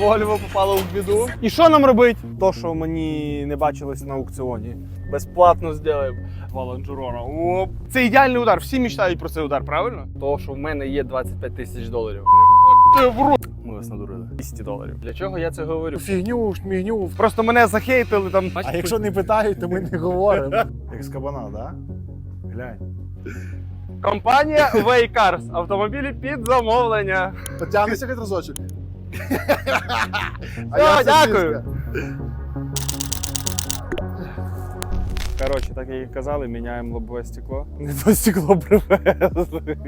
Вольво попало в біду. І що нам робити? То, що мені не бачилось на аукціоні. Безплатно зробимо. Валанжурона. Оп. Це ідеальний удар. Всі мечтають про цей удар, правильно? То, що в мене є 25 тисяч доларів. Ти в рот. Ми вас надурили. 200 доларів. Для чого я це говорю? Фігню, шмігню. Просто мене захейтили там. А якщо не питають, то ми не говоримо. Як з кабана, да? Глянь. Компанія Waycars. Автомобілі під замовлення. Потягнися хоч разочок. Все, дякую. Коротше, так як і казали, міняємо лобове стекло. Не то стекло привезли.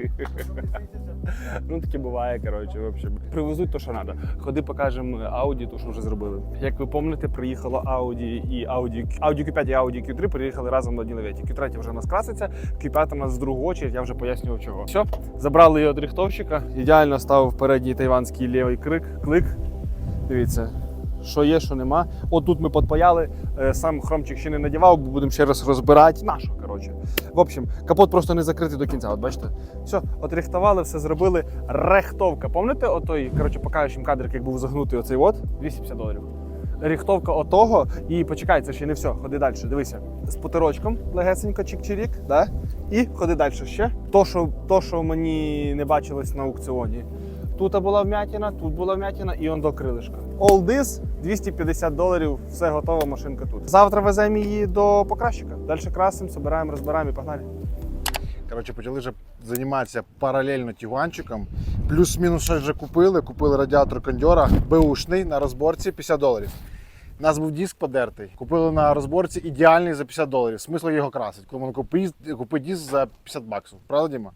Ну таке буває, коротше, в общем. Привезуть то, що треба. Ходи покажемо Audi, то, що вже зробили. Як ви пам'ятаєте, приїхало Audi і Audi, Audi Q5 і Audi Q3 приїхали разом на одній леветі. Q3 вже у нас краситься, Q5 у нас з другу очередь, я вже пояснював чого. Все, забрали його від рихтовщика. Ідеально став передній тайванський лівий крик, клик. Дивіться, що є, що нема. От тут ми подпаяли, е, сам хромчик ще не надівав, бо будемо ще раз розбирати. Нащо, коротше. В общем, капот просто не закритий до кінця. От бачите? Все, от все зробили. Рехтовка. Пам'ятаєте, отой, коротше, покажучим кадрик, як був загнутий оцей от? 250 доларів. Рихтовка отого, і почекай, це ще не все. Ходи далі. Дивися. З потирочком легесенько, чик-чирік, да? і ходи далі ще. То що, то, що мені не бачилось на аукціоні. Тут була вмятина, тут була вмятина і он до крилишка. All this 250 доларів, все готова, машинка тут. Завтра веземо її до покращика. Далі красимо, збираємо, розбираємо і погнали. Коротше, почали вже займатися паралельно тігуанчиком. Плюс-мінус щось вже купили. Купили радіатор кондьора, беушний на розборці 50 доларів. У нас був диск подертий. Купили на розборці ідеальний за 50 доларів. Смисл його красить. Коли купи диск за 50 баксів. Правда, Діма?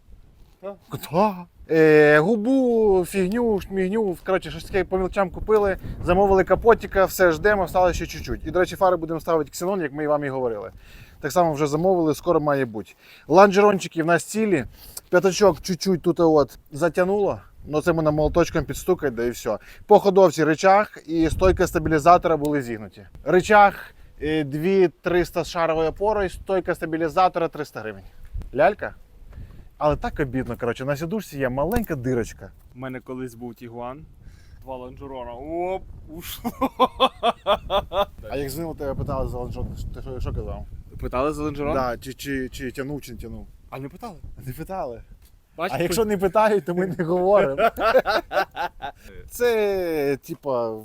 Так. Да. Е, губу, фігню, шмігню. Коротше, щось таке по мілчам купили, замовили капотика, все ждемо, стало ще чуть-чуть. І, до речі, фари будемо ставити ксенон, як ми і вам і говорили. Так само вже замовили, скоро має бути. Ланжерончики в нас цілі. П'ятачок чуть-чуть тут от затягнуло. Ну це мене молоточком підстукать, да і все. По ходовці речах і стойка стабілізатора були зігнуті. Речах 2-300 з шаровою опорою, стойка стабілізатора 300 гривень. Лялька? Але так обідно, коротше, на сідушці є маленька дирочка. У мене колись був Тігуан. Два ланжерона. Оп, ушло. А як звинило тебе питали за ланжон, ти що, що казав? Питали за ланжерон? Да, чи, чи, чи тянув, чи не тянув. А не питали. Не питали. Бачите? А якщо не питають, то ми не говоримо. Це, типа,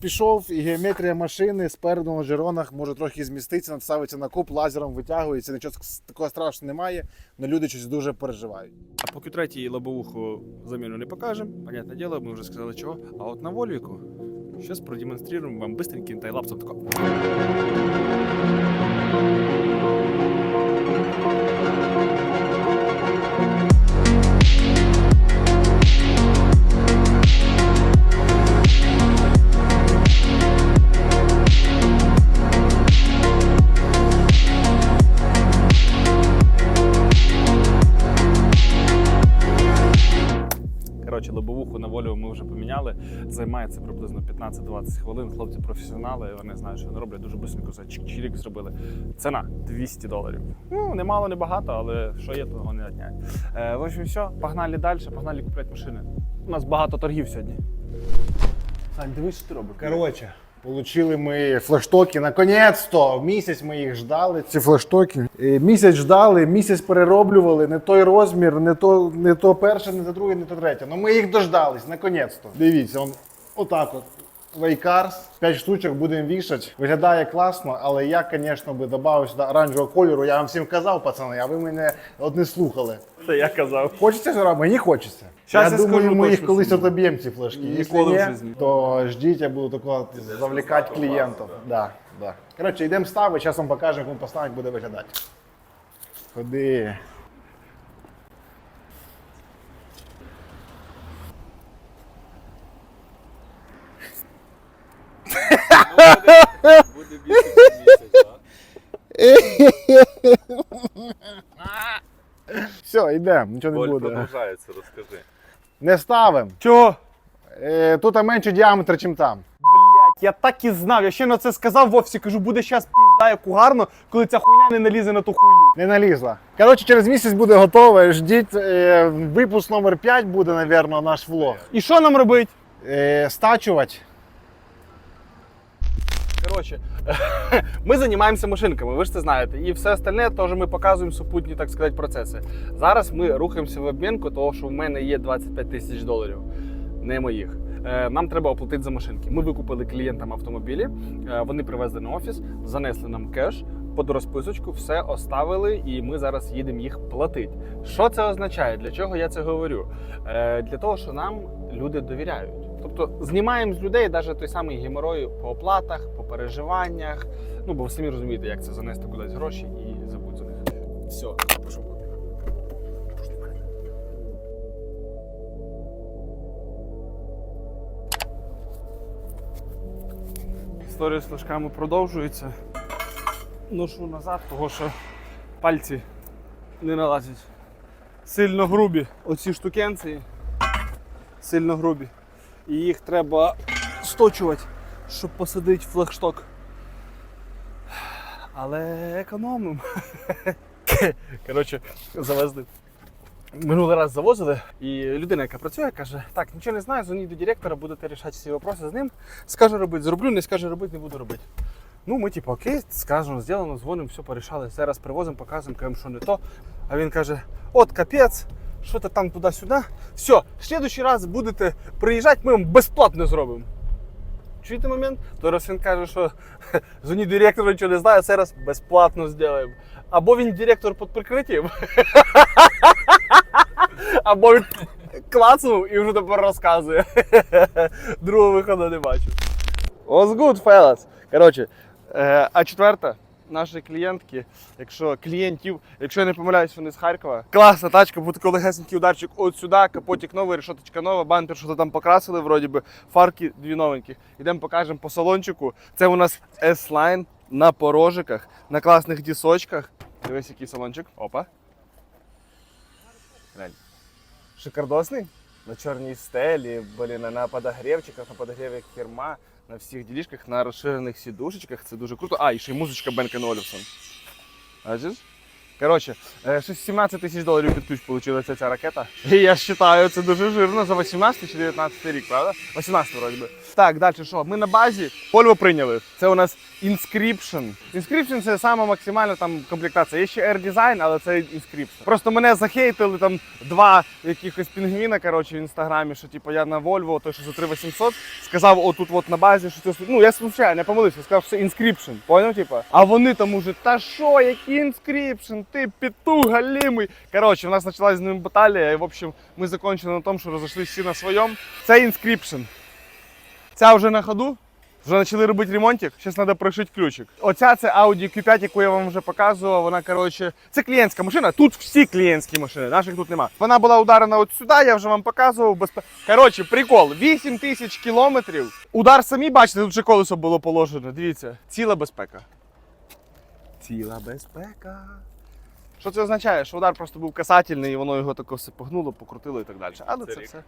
пішов і геометрія машини спереду на жиронах може трохи зміститися, надставиться на куп, лазером витягується, нічого такого страшного немає, але люди щось дуже переживають. А по Q3 лобовуху заміну не покажемо. Понятне діло, ми вже сказали чого. А от на Вольвіку зараз продемонструємо вам быстреньким тайлапсом тако. Займає це приблизно 15-20 хвилин. Хлопці професіонали, вони знають, що вони роблять дуже швидко все чик-чирік зробили. Ціна 200 доларів. Ну, немало, не багато, але що є, того не одняють. Е, в общем, все, погнали далі, погнали купляти машини. У нас багато торгів сьогодні. Сань, дивись, що ти робиш. Коротше, Получили ми флештоки. Наконець-то місяць ми їх ждали. Ці флештоки. Е, Місяць ждали, місяць перероблювали. Не той розмір, не то, не то перше, не то друге, не то третє. Ну ми їх дождались, наконець-то. Дивіться, он отак от. Вейкарс, 5 штучок будемо вішати. Виглядає класно, але я, звісно, би додав сюди оранжевого кольору. Я вам всім казав, пацани, а ви мене от не слухали. Це я казав. Хочеться зробити? Мені хочеться. Щас я я думаю, скажу ми їх колись отоб'ємо ці флешки. Ніколи Якщо ні, то ждіть, я буду такого завлікати клієнтів. Да, да. Коротше, йдемо ставити, зараз вам покажемо, як він поставить, буде виглядати. Ходи. Буде більше місяць, Все, йдемо, нічого не Боль буде. продовжається, розкажи. Не ставимо. Чого? Е, тут менше діаметр, ніж там. Блять, я так і знав. Я ще на це сказав в офісі, кажу, буде щас пізда, як угарно, коли ця хуйня не налізе на ту хуйню. Не налізла. Коротше, через місяць буде готове. Ждіть, е, випуск номер 5 буде, напевно, наш влог. І що нам робити? Е, стачувати Коротше, ми займаємося машинками, ви ж це знаєте. І все остальне теж ми показуємо супутні, так сказати, процеси. Зараз ми рухаємося в обмінку, того що в мене є 25 тисяч доларів, не моїх. Е, Нам треба оплатити за машинки. Ми викупили клієнтам автомобілі, е, вони привезли на офіс, занесли нам кеш. Під розписочку все оставили, і ми зараз їдемо їх платити. Що це означає? Для чого я це говорю? Е, для того, що нам люди довіряють. Тобто знімаємо з людей навіть той самий геморой по оплатах, по переживаннях. Ну, бо ви самі розумієте, як це занести кудись гроші і забудь за них. Все, пішов. Історія з флажками продовжується. Ношу назад, того що пальці не налазять. Сильно грубі. Оці штукенці сильно грубі. І їх треба сточувати, щоб посадити флагшток. Але економимо. Коротше, завезли. Минулий раз завозили, і людина, яка працює, каже: так, нічого не знаю, дзвоніть до директора, будете рішати всі вопроси з ним. Скаже робити, зроблю, не скаже робити, не буду робити. Ну, ми, типу, окей, скажемо, зроблено, дзвонимо, все порішали. Зараз привозимо, показуємо, кажемо, що не то. А він каже: от капець, що то там туди-сюди. Все, в следующий раз будете приїжджати, ми вам безплатно зробимо. Чуєте момент? То раз він каже, що дзвоніть директору нічого не знає, це раз безплатно зробимо. Або він директор під прикриттям, або він клацнув і вже тепер розказує. Другого виходу не бачу. What's good, fellas? Коротше, е, а четверта. Наші клієнтки, якщо клієнтів, якщо я не помиляюсь, вони з Харкова. Класна тачка, був такий легесенький ударчик от сюди, капотик новий, решоточка нова, бампер, що то там покрасили, вроді би, фарки дві новенькі. Ідемо покажемо по салончику. Це у нас S-Line на порожиках, на класних дісочках. Дивись, який салончик. Опа. Шикардосний. На чорній стелі, блін, на подогрівчиках, на подогріві керма, на всіх ділішках, на розширених сідушечках. Це дуже круто. А, і ще й музичка Бенкен Олівсон. Бачиш? Коротше, е, щось 17 тисяч доларів під ключ вийшла ця ракета. І я вважаю, це дуже жирно за 18 чи 19 рік, правда? 18 вроді би. Так, далі що? Ми на базі Volvo прийняли. Це у нас Inscription. Inscription це сама максимальна там комплектація. Є ще Air Design, але це Inscription. Просто мене захейтили там два якихось пінгвіна, коротше, в інстаграмі, що типу я на Volvo, то що за 3800, сказав отут от на базі, що це ну я случайно, я помилився, сказав, що це Inscription. Поняв, типу? А вони там уже, та що, який Inscription? Ти петух галімий. Коротше, у нас почалась з ними баталія, і в общем, ми закончили на тому, що розійшлися всі на своєму. Це Inscription. Ця вже на ходу. Вже почали робити ремонтик, зараз треба пришити ключик. Оця це Audi Q5, яку я вам вже показував. Вона, коротше, це клієнтська машина. Тут всі клієнтські машини, наших тут нема. Вона була ударена от сюди, я вже вам показував. Коротше, прикол, 8 тисяч кілометрів. Удар самі бачите, тут ще колесо було положено. Дивіться, ціла безпека. Ціла безпека. Що це означає? Що удар просто був касательний, і воно його тако все погнуло, покрутило і так далі. Але Це це все.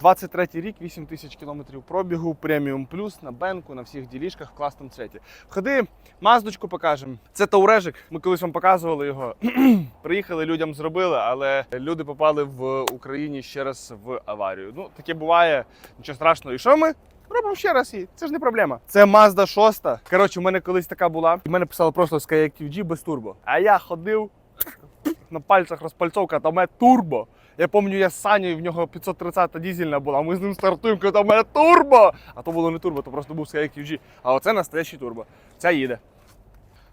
23-й рік, 8 тисяч кілометрів пробігу, преміум плюс на бенку, на всіх ділішках в класному цвіті. Ходи, маздочку покажемо. Це таурежик. Ми колись вам показували його. Приїхали, людям зробили, але люди попали в Україні ще раз в аварію. Ну, таке буває, нічого страшного. І що ми? Робимо ще раз її, це ж не проблема. Це Mazda 6. Коротше, у мене колись така була. І мене писало просто Skyactiv G без турбо. А я ходив на пальцях розпальцовка, там мене турбо. Я пам'ятаю, я з Саню, в нього 530 дізельна була, ми з ним стартуємо, коли там мене турбо! А то було не турбо, то просто був Skyactiv G. А оце настоящий турбо. Ця їде.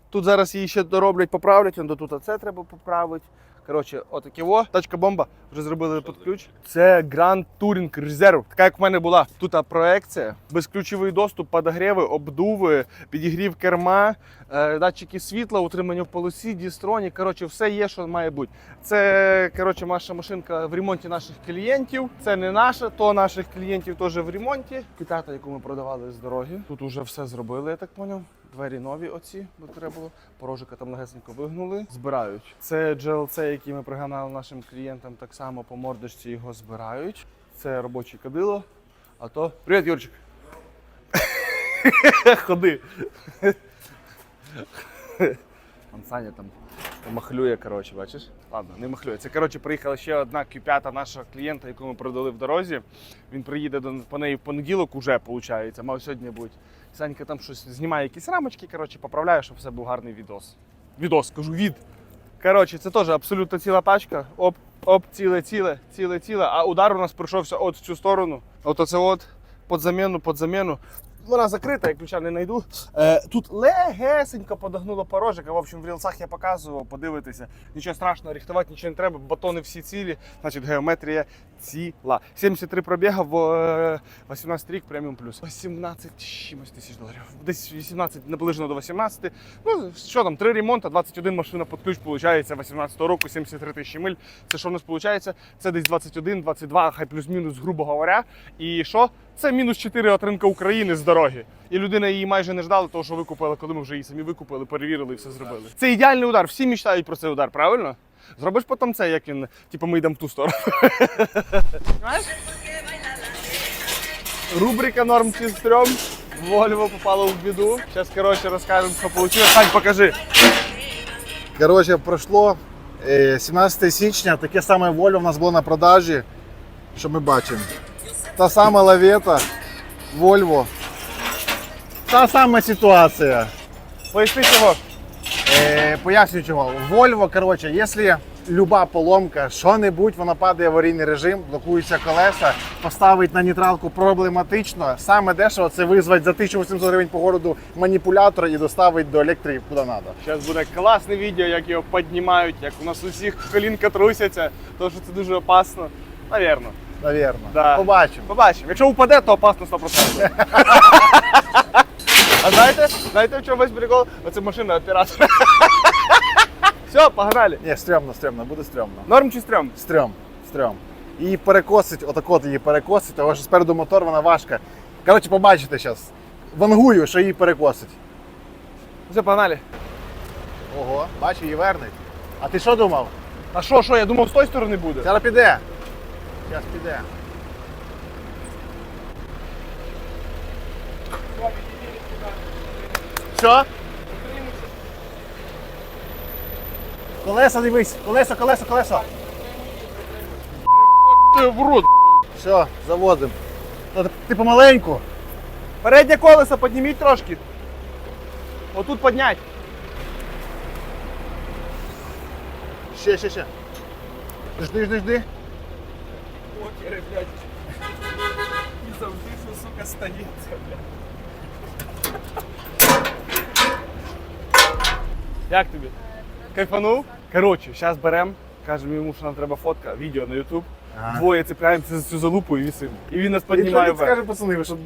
Тут зараз її ще дороблять, поправлять, до тут оце треба поправити. Коротше, отаке во. Тачка бомба. Вже зробили під ключ. Це Grand Touring Reserve. Така як в мене була. Тут проекція, безключовий доступ, подогріви, обдуви, підігрів керма, е, датчики світла, утримання в полосі, дістроні. Коротше, все є, що має бути. Це коротше, наша машинка в ремонті наших клієнтів. Це не наша, то наших клієнтів теж в ремонті. Китата, яку ми продавали з дороги. Тут уже все зробили, я так поняв. Двері нові оці, бо треба було. Порожика там легесенько вигнули. Збирають. Це GLC, який ми пригнали нашим клієнтам, так само по мордочці його збирають. Це робоче кадило. А то. Привіт, Юрчик! Ходи. Вон Саня там Махлює, коротше, бачиш? Ладно, не махлює. Це коротше приїхала ще одна Q5 нашого клієнта, яку ми продали в дорозі. Він приїде до по неї в понеділок, уже виходить. Мав сьогодні бути. Санька там щось знімає якісь рамочки, коротше, поправляє, щоб все був гарний відос. Відос, кажу, від. Коротше, це теж абсолютно ціла тачка. Оп, оп, ціле, ціле, ціле, ціле. А удар у нас пройшовся от в цю сторону. От оце от, під заміну, під заміну. Вона закрита, я ключа не знайду. Е, тут легесенько подогнуло порожика. В общем, в рілсах я показував, подивитися. Нічого страшного, рихтувати нічого не треба, батони всі цілі, значить геометрія ціла. 73 пробіга в е, 18 рік преміум плюс. 18 з чимось тисяч доларів. Десь 18 наближено до 18. Ну, що там, три ремонти, 21 машина під ключ, виходить, 18 року, 73 тисячі миль. Це що в нас виходить? Це десь 21, 22, хай плюс-мінус, грубо говоря. І що? Це мінус 4 от ринка України з дороги. І людина її майже не ждала, того, що викупила, коли ми вже її самі викупили, перевірили і все зробили. Це ідеальний удар. Всі мечтають про цей удар, правильно? Зробиш потім це, як він, типу, ми йдемо в ту сторону. Рубрика норм чи стрьом. Вольво попало в біду. Зараз, коротше, розкажемо, що вийшло. Сань, покажи. Коротше, пройшло е, 17 січня, таке саме Volvo у нас було на продажі, що ми бачимо. Та сама лавета, Volvo. Та сама ситуація. Поясни чого. Е, поясню чого. Volvo, коротше, якщо люба поломка, що-небудь, вона падає в аварійний режим, блокуються колеса, поставить на нейтралку проблематично. Саме дешево це визвати за 1800 гривень по городу маніпулятор і доставить до електрики куди треба. Зараз буде класне відео, як його піднімають, як у нас усіх колінка трусяться, тому що це дуже опасно. Навірно. Навірно. Да. Побачимо. Побачимо. Якщо упаде, то опасно 100%. А знаєте, знаєте, в чому весь прикол? Оце машина оператора. Все, погнали. Ні, стрьомно, стрьомно, буде стрьомно. Норм чи стрьом? Стрьом, стрьом. Її перекосить, отак от її перекосить, тому що спереду мотор вона важка. Коротше, побачите зараз. Вангую, що її перекосить. Все, погнали. Ого, бачу, її вернуть. А ти що думав? А що, що, я думав, з тої сторони буде. Зараз піде. Зараз піде. Що? Колеса дивись, колеса, колеса, колеса. Ти в рот. Все, заводимо. Ти помаленьку. Переднє колесо підніміть трошки. Отут піднять. Ще, ще, ще. Жди, жди, жди. Блядь. І завжди, що, сука, стається, блядь. Як тобі? Кайфанув? Коротше, зараз беремо, кажемо йому, що нам треба фотка, відео на YouTube. Ага. Двоє цепляємося за цю залупу і вісимо. І він нас піднімає вверх. скаже, пацани, ви що,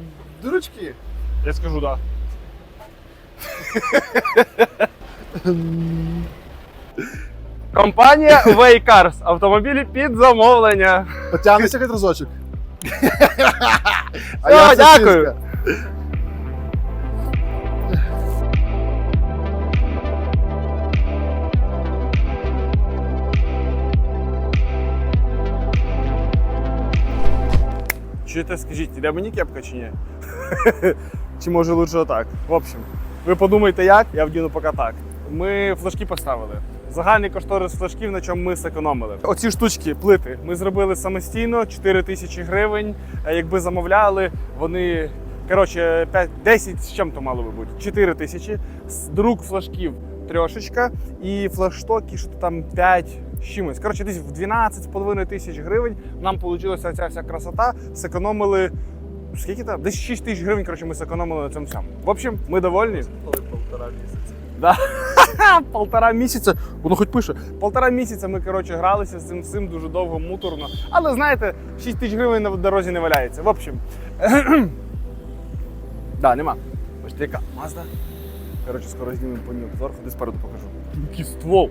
дурачки? Я скажу, так. Компанія Waycars. Автомобілі під замовлення. Потягнися хоч разочок. Все, дякую. сосиска. Чуєте, скажіть, іде мені кепка чи ні? чи може лучше отак? В общем, ви подумайте як, я вдіну поки так. Ми флажки поставили. Загальний кошторис флажків, на чому ми зекономили. Оці штучки, плити, ми зробили самостійно 4 тисячі гривень. Е, Якби замовляли, вони коротше 5, 10 з чим то мало би бути. 4 тисячі. Друк флажків трошечка і флагштоки, що там 5 з чимось. Коротше, десь в 12,5 тисяч гривень нам вийшла ця вся красота. Зекономили скільки там? Десь 6 тисяч гривень. Коротше, ми зекономили на цьому всьому. В общем, ми довольні. Полтора місяця. Да. Полтора місяця, воно хоч пише. Полтора місяця ми коротше гралися з цим всім дуже довго, муторно. Але знаєте, 6 тисяч гривень на дорозі не валяється. В общем. да, нема. Бачите, яка Мазда. Коротше, скоро знімемо по ній обзор, ходи спереду покажу. Який ствол.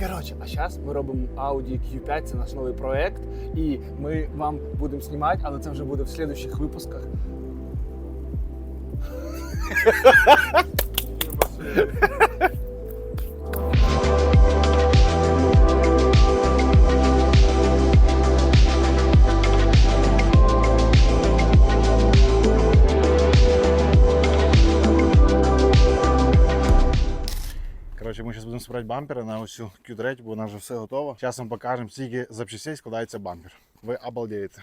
Коротше, а зараз ми робимо Audi Q5, це наш новий проект. І ми вам будемо знімати, але це вже буде в слідуючих випусках. Коротше, ми зараз будемо збирати бампери на ось цю Q3, бо нас вже все готово. Зараз вам покажемо, скільки запчастей складається бампер. Ви обалдієте.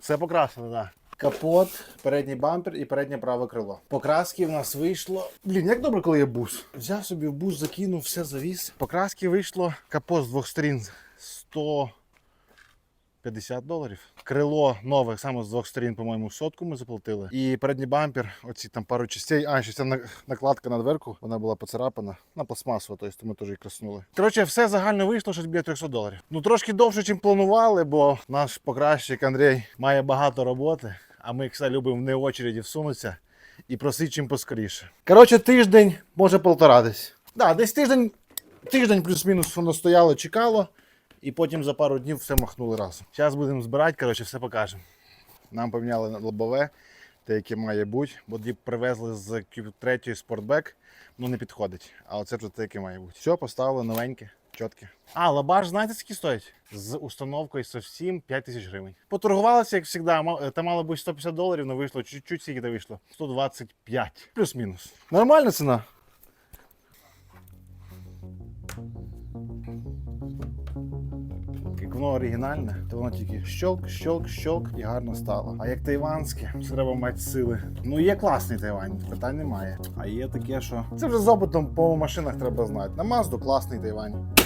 Все покрашено, так. Да. Капот, передній бампер і переднє праве крило. Покраски в нас вийшло. Блін, як добре, коли є бус. Взяв собі в бус, закинув, все завіз. Покраски вийшло. Капот з двох сторін 150 доларів. Крило нове, саме з двох сторін, по-моєму, сотку ми заплатили. І передній бампер, оці там пару частей. А, ще ця накладка на дверку, вона була поцарапана на пластмасово, тобто ми теж її краснули. Коротше, все загально вийшло щось біля 300 доларів. Ну трошки довше, ніж планували, бо наш покращик Андрій має багато роботи, а ми, кстати, любимо не в очереді всунутися і просить чим поскоріше. Коротше, тиждень, може полтора десь. Да, десь тиждень, тиждень плюс-мінус воно стояло, чекало. І потім за пару днів все махнули разом. Зараз будемо збирати, коротше, все покажемо. Нам поміняли лобове, те, яке має бути, бо тоді привезли з Q3 спортбек, ну не підходить. А оце вже те, яке має бути. Все, поставили новеньке, чітке. А, лабаш, знаєте, скільки стоїть? З установкою совсім 5 тисяч гривень. Поторгувалися, як завжди, там мало бути 150 доларів, але вийшло чуть-чуть, скільки то вийшло? 125. Плюс-мінус. Нормальна ціна. Як воно оригінальне, то воно тільки щолк, щолк, щолк і гарно стало. А як тайванське, це треба мати сили. Ну є класний Тайвань, питань немає. А є таке, що це вже з опитом по машинах треба знати. На Мазду класний Тайвань.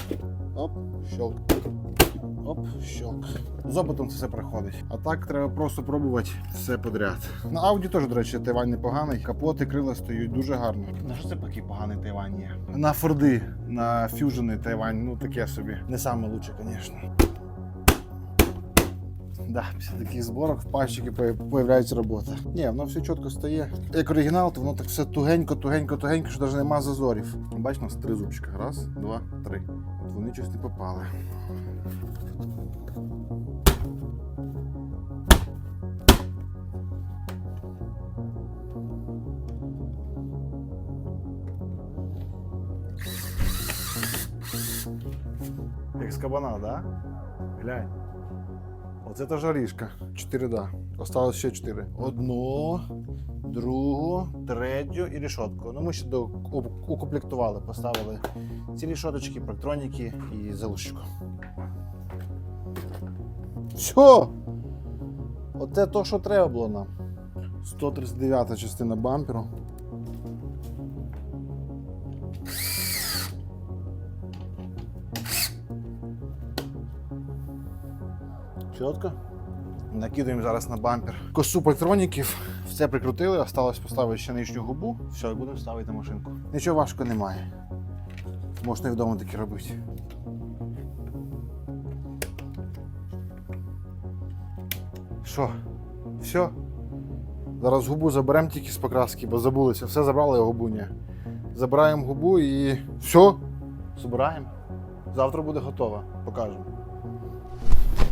Оп, щолк. Оп, щолк. З опитом це все приходить. А так треба просто пробувати все подряд. На Ауді теж, до речі, Тайвань непоганий. Капоти, крила стоять дуже гарно. На що це такий поганий Тайвань є? На Форди, на фюжени Тайвань, ну таке собі. Не саме лучше, звісно. Да, після таких зборок в пальчики появляється робота. Ні, воно все чітко стає. Як оригінал, то воно так все тугенько, тугенько, тугенько, що навіть нема зазорів. Бач, у нас три зубчика. Раз, два, три. Вони щось попали. Як з кабана, да? Глянь. Оце та жарішка. Чотири да. Осталось ще чотири. Одну, другу, третю і рішотку. Ну ми ще до, укомплектували, поставили ці рішоточки, парктроніки і залущику. Все! Оце то, що треба було нам. 139 частина бамперу. Чітко. Накидуємо зараз на бампер косу патроніків. Все прикрутили, осталось поставити ще нижню губу. Все, і будемо ставити машинку. Нічого важкого немає. Можна і вдома таке робити. Що? Все? Зараз губу заберемо тільки з покраски, бо забулися. Все забрали, губу ні. Забираємо губу і все. Збираємо. Завтра буде готово. Покажемо.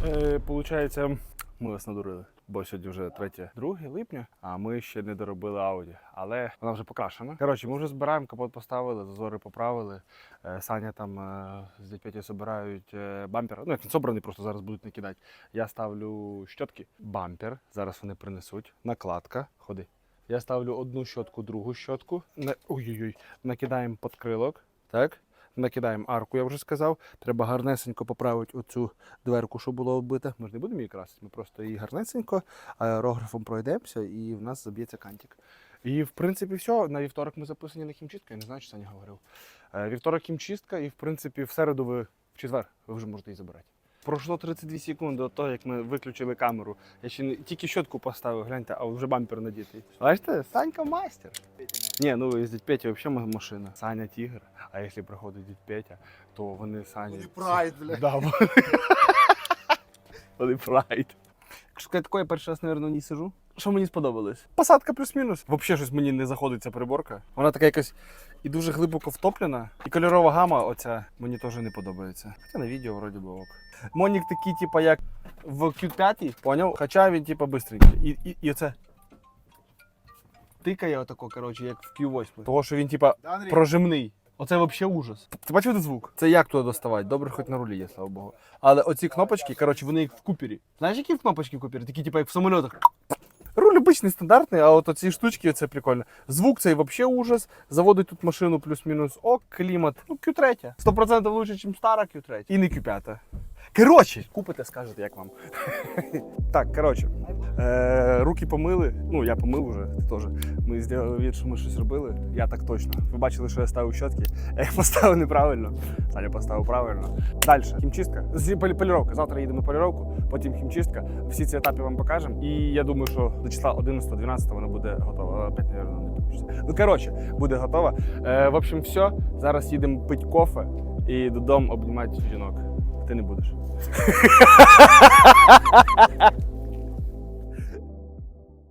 Е, Получається, ми вас надурили. Бо сьогодні вже 3 2 липня, а ми ще не доробили Ауді. Але вона вже покрашена. Коротше, ми вже збираємо, капот поставили, зазори поправили. Е, Саня там е, з дядь збирають бампер. Ну, як він собраний, просто зараз будуть накидати. Я ставлю щотки, бампер. Зараз вони принесуть. Накладка. Ходи. Я ставлю одну щотку, другу щотку. Ой-ой-ой. Накидаємо подкрилок. Так. Накидаємо арку, я вже сказав. Треба гарнесенько поправити оцю дверку, що було оббита. Ми ж не будемо її красити, ми просто її гарнесенько аерографом пройдемося і в нас заб'ється кантик. І в принципі все. На вівторок ми записані на хімчистку, я не знаю, чи Саня говорив. Е, Вівторок хімчистка, і в принципі в середу ви в четвер ви вже можете її забирати. Пройшло 32 секунди до того, як ми виключили камеру. Я ще не тільки щотку поставив, гляньте, а вже бампер надітий. Бачите, Санька майстер. Ні, ну з дядь Петя взагалі машина. Саня тігр. А якщо приходить дядь Петя, то вони Сані. прайд, бля. Да, вони- вони прайд. Я перший раз, мабуть, в ній сижу. Що мені сподобалось? Посадка плюс-мінус. Взагалі щось мені не заходить ця приборка. Вона така якась і дуже глибоко втоплена. І кольорова гама оця мені теж не подобається. Хоча на відео вроді би ок. Монік такий, типу, як в Q5, поняв? Хоча він, типу, бистренький. І, і, і оце. Тикає отако, коротше, як в Q8. Того, що він, типа, прожимний. Оце взагалі ужас. Ти бачив де звук? Це як туди доставати? Добре, хоч на рулі є, слава Богу. Але оці кнопочки, коротше, вони як в купері. Знаєш, які кнопочки в купері? Такі, типу, як в самольотах. Руль обичний стандартний, а от ці штучки це прикольно. Звук цей взагалі ужас. Заводить тут машину плюс-мінус ок, клімат. Ну, Q3. 100% лучше, ніж стара Q3. І не Q5. Коротше, купите, скажете, як вам. так, коротше, е, руки помили. Ну, я помив уже, теж. Ми зробили від, що ми щось робили. Я так точно. Ви бачили, що я ставив щотки. Я поставив неправильно. Саня поставив правильно. Далі. Хімчистка. Поліровка. Завтра їдемо на поліровку, потім хімчистка. Всі ці етапи вам покажемо. І я думаю, що до числа 11-12 вона буде готова. Опять, наверное, не получиться. Ну, коротше, буде готова. Е, в общем, все. Зараз їдемо пити кофе і додому обнімати жінок. Ти не будеш.